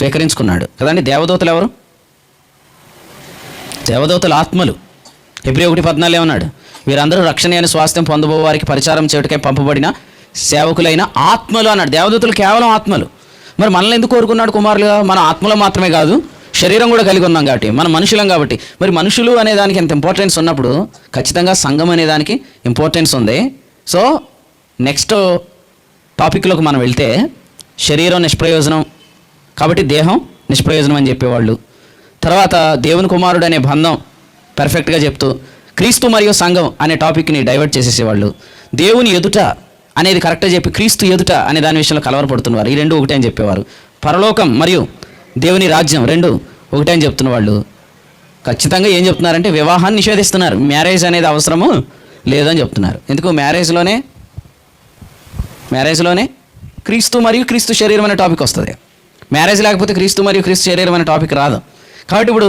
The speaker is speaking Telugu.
స్వీకరించుకున్నాడు. కదండి? దేవదూతలు ఎవరు? దేవదూతల ఆత్మలు. ఎబ్రి ఒకటి పద్నాలుగు ఏమన్నాడు వీరందరూ రక్షణ అయిన స్వాస్థ్యం పొందబో వారికి పరిచారం చేయటకై పంపబడిన సేవకులైన ఆత్మలు అన్నాడు. దేవదూతలు కేవలం ఆత్మలు. మరి మనల్ని ఎందుకు కోరుకున్నాడు కుమారులుగా మన ఆత్మలో మాత్రమే కాదు శరీరం కూడా కలిగి ఉన్నాం కాబట్టి మన మనుషులం కాబట్టి. మరి మనుషులు అనే దానికి ఎంత ఇంపార్టెన్స్ ఉన్నప్పుడు ఖచ్చితంగా సంఘం అనే దానికి ఇంపార్టెన్స్ ఉంది. సో నెక్స్ట్ టాపిక్లోకి మనం వెళ్తే శరీరం నిష్ప్రయోజనం కాబట్టి దేహం నిష్ప్రయోజనం అని చెప్పేవాళ్ళు. తర్వాత దేవుని కుమారుడు అనే బంధం పర్ఫెక్ట్గా చెప్తూ క్రీస్తు మరియు సంఘం అనే టాపిక్ని డైవర్ట్ చేసేసేవాళ్ళు. దేవుని ఎదుట అనేది కరెక్ట్గా చెప్పి క్రీస్తు ఎదుట అనే దాని విషయంలో కలవరపడుతున్నవారు. ఈ రెండు ఒకటే అని చెప్పేవారు. పరలోకం మరియు దేవుని రాజ్యం రెండు ఒకటే అని చెప్తున్న వాళ్ళు ఖచ్చితంగా ఏం చెప్తున్నారంటే వివాహాన్ని నిషేధిస్తున్నారు. మ్యారేజ్ అనేది అవసరము లేదని చెప్తున్నారు. ఎందుకు? మ్యారేజ్లోనే మ్యారేజ్లోనే క్రీస్తు మరియు క్రీస్తు శరీరం అనే టాపిక్ వస్తుంది. మ్యారేజ్ లేకపోతే క్రీస్తు మరియు క్రీస్తు శరీరం అనే టాపిక్ రాదు. కాబట్టి ఇప్పుడు